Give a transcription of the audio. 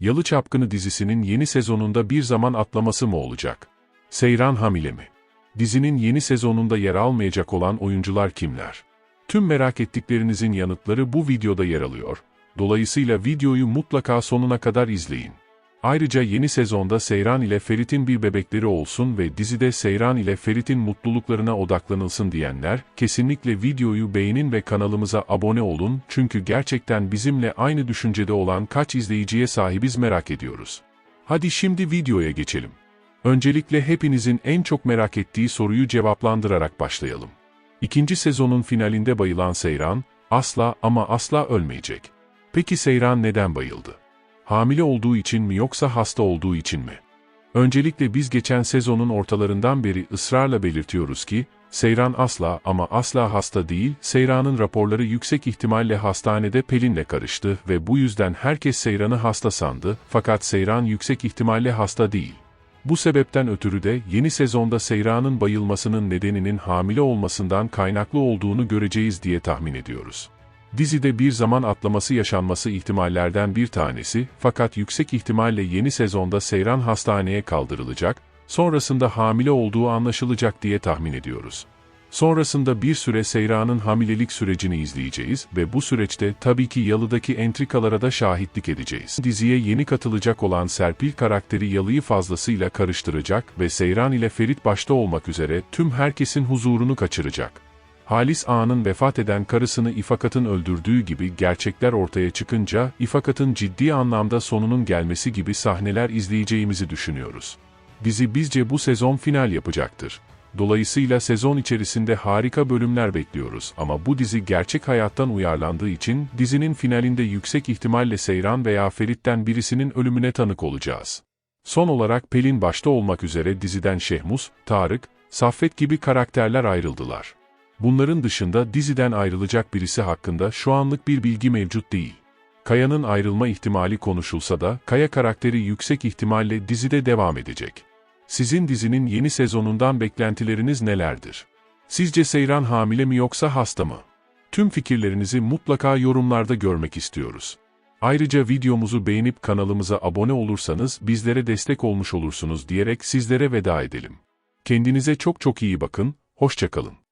Yalı Çapkını dizisinin yeni sezonunda bir zaman atlaması mı olacak? Seyran hamile mi? Dizinin yeni sezonunda yer almayacak olan oyuncular kimler? Tüm merak ettiklerinizin yanıtları bu videoda yer alıyor. Dolayısıyla videoyu mutlaka sonuna kadar izleyin. Ayrıca yeni sezonda Seyran ile Ferit'in bir bebekleri olsun ve dizide Seyran ile Ferit'in mutluluklarına odaklanılsın diyenler, kesinlikle videoyu beğenin ve kanalımıza abone olun çünkü gerçekten bizimle aynı düşüncede olan kaç izleyiciye sahibiz merak ediyoruz. Hadi şimdi videoya geçelim. Öncelikle hepinizin en çok merak ettiği soruyu cevaplandırarak başlayalım. İkinci sezonun finalinde bayılan Seyran, asla ama asla ölmeyecek. Peki Seyran neden bayıldı? Hamile olduğu için mi yoksa hasta olduğu için mi? Öncelikle biz geçen sezonun ortalarından beri ısrarla belirtiyoruz ki, Seyran asla ama asla hasta değil, Seyran'ın raporları yüksek ihtimalle hastanede Pelin'le karıştı ve bu yüzden herkes Seyran'ı hasta sandı, fakat Seyran yüksek ihtimalle hasta değil. Bu sebepten ötürü de yeni sezonda Seyran'ın bayılmasının nedeninin hamile olmasından kaynaklı olduğunu göreceğiz diye tahmin ediyoruz. Dizide bir zaman atlaması yaşanması ihtimallerden bir tanesi, fakat yüksek ihtimalle yeni sezonda Seyran hastaneye kaldırılacak, sonrasında hamile olduğu anlaşılacak diye tahmin ediyoruz. Sonrasında bir süre Seyran'ın hamilelik sürecini izleyeceğiz ve bu süreçte tabii ki Yalı'daki entrikalara da şahitlik edeceğiz. Diziye yeni katılacak olan Serpil karakteri Yalı'yı fazlasıyla karıştıracak ve Seyran ile Ferit başta olmak üzere tüm herkesin huzurunu kaçıracak. Halis Ağa'nın vefat eden karısını İfakat'ın öldürdüğü gibi gerçekler ortaya çıkınca İfakat'ın ciddi anlamda sonunun gelmesi gibi sahneler izleyeceğimizi düşünüyoruz. Dizi bizce bu sezon final yapacaktır. Dolayısıyla sezon içerisinde harika bölümler bekliyoruz ama bu dizi gerçek hayattan uyarlandığı için dizinin finalinde yüksek ihtimalle Seyran veya Ferit'ten birisinin ölümüne tanık olacağız. Son olarak Pelin başta olmak üzere diziden Şehmus, Tarık, Saffet gibi karakterler ayrıldılar. Bunların dışında diziden ayrılacak birisi hakkında şu anlık bir bilgi mevcut değil. Kaya'nın ayrılma ihtimali konuşulsa da Kaya karakteri yüksek ihtimalle dizide devam edecek. Sizin dizinin yeni sezonundan beklentileriniz nelerdir? Sizce Seyran hamile mi yoksa hasta mı? Tüm fikirlerinizi mutlaka yorumlarda görmek istiyoruz. Ayrıca videomuzu beğenip kanalımıza abone olursanız bizlere destek olmuş olursunuz diyerek sizlere veda edelim. Kendinize çok çok iyi bakın, hoşçakalın.